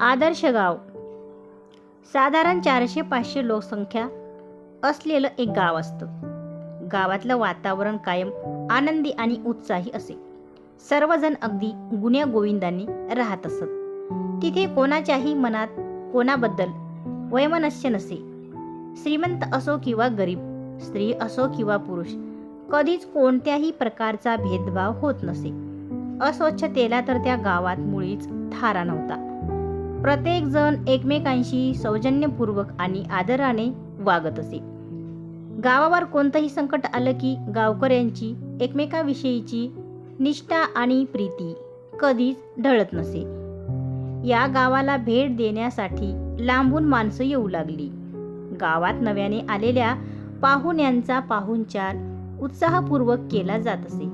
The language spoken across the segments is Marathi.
आदर्श गाव. साधारण चारशे पाचशे लोकसंख्या असलेलं एक गाव असतं. गावातलं वातावरण कायम आनंदी आणि उत्साही असे. सर्वजण अगदी गुण्या गोविंदाने राहत असत. तिथे कोणाच्याही मनात कोणाबद्दल वैमनस्य नसे. श्रीमंत असो किंवा गरीब स्त्री असो किंवा पुरुष कधीच कोणत्याही प्रकारचा भेदभाव होत नसे. अस्वच्छतेला तर त्या गावात मुळीच थारा नव्हता. प्रत्येक जण एकमेकांशी सौजन्यपूर्वक आणि आदराने वागत असे. गावावर कोणतंही संकट आलं की गावकऱ्यांची एकमेकाविषयीची निष्ठा आणि प्रीती कधीच ढळत नसे. या गावाला भेट देण्यासाठी लांबून माणसं येऊ लागली. गावात नव्याने आलेल्या पाहुण्यांचा पाहुणचार उत्साहपूर्वक केला जात असे.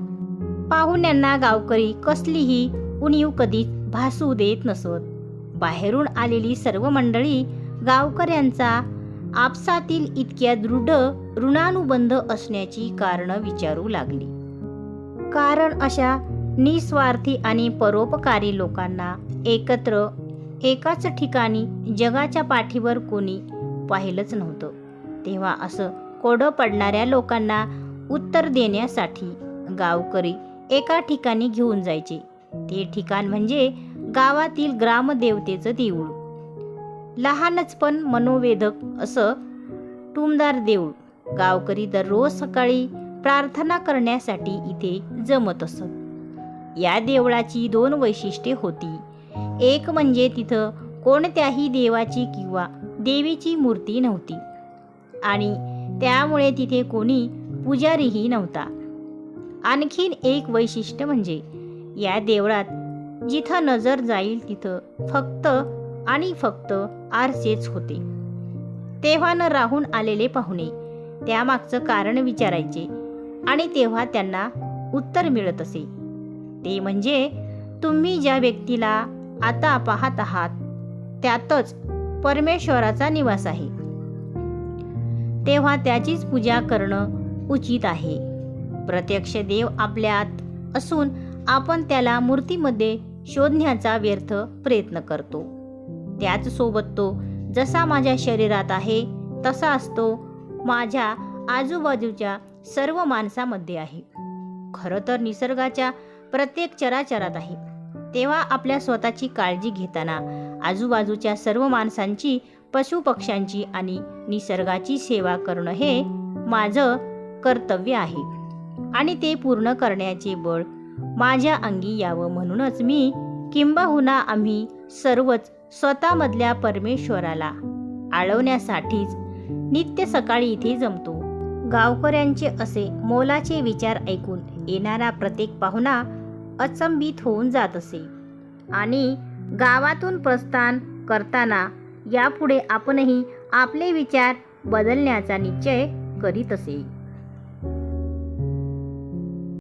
पाहुण्यांना गावकरी कसलीही उणीव कधीच भासू देत नसत. बाहेरून आलेली सर्व मंडळी गावकऱ्यांचा आपसातील इतक्या दृढ ऋणानुबंध असण्याची कारण विचारू लागली. कारण अशा निस्वार्थी आणि परोपकारी लोकांना एकत्र एकाच ठिकाणी जगाच्या पाठीवर कोणी पाहिलंच नव्हतं. तेव्हा असं कोडं पडणाऱ्या लोकांना उत्तर देण्यासाठी गावकरी एका ठिकाणी घेऊन जायचे. ते ठिकाण म्हणजे गावातील ग्रामदेवतेचं देऊळ. लहानच पण मनोवेधक असं टुमदार देऊळ गावकरी दररोज सकाळी प्रार्थना करण्यासाठी इथे जमत असत. या देवळाची दोन वैशिष्ट्ये होती. एक म्हणजे तिथं कोणत्याही देवाची किंवा देवीची मूर्ती नव्हती. आणि त्यामुळे तिथे कोणी पुजारीही नव्हता. आणखीन एक वैशिष्ट्य म्हणजे या देवळात जिथं नजर जाईल तिथं फक्त आणि फक्त आरसेच होते. तेव्हा न राहून आलेले पाहुणे त्यामागचं कारण विचारायचे आणि तेव्हा त्यांना उत्तर मिळत असे. ते म्हणजे तुम्ही ज्या व्यक्तीला आता पाहत आहात त्यातच परमेश्वराचा निवास आहे. तेव्हा त्याचीच पूजा करणं उचित आहे. प्रत्यक्ष देव आपल्यात असून आपण त्याला मूर्तीमध्ये शोधण्याचा व्यर्थ प्रयत्न करतो. त्याच सोबत तो जसा माझ्या शरीरात आहे तसा असतो माझ्या आजूबाजूच्या सर्व माणसामध्ये आहे. खरं तर निसर्गाच्या प्रत्येक चराचरात आहे. तेव्हा आपल्या स्वतःची काळजी घेताना आजूबाजूच्या सर्व माणसांची पशुपक्ष्यांची आणि निसर्गाची सेवा करणं हे माझं कर्तव्य आहे. आणि ते पूर्ण करण्याचे बळ माझ्या अंगी यावं म्हणूनच मी किंबहुना आम्ही सर्वच स्वतःमधल्या परमेश्वराला आळवण्यासाठीच नित्य सकाळी इथे जमतो. गावकऱ्यांचे असे मोलाचे विचार ऐकून येणारा प्रत्येक पाहुणा अचंबित होऊन जात असे. आणि गावातून प्रस्थान करताना यापुढे आपणही आपले विचार बदलण्याचा निश्चय करीत असे.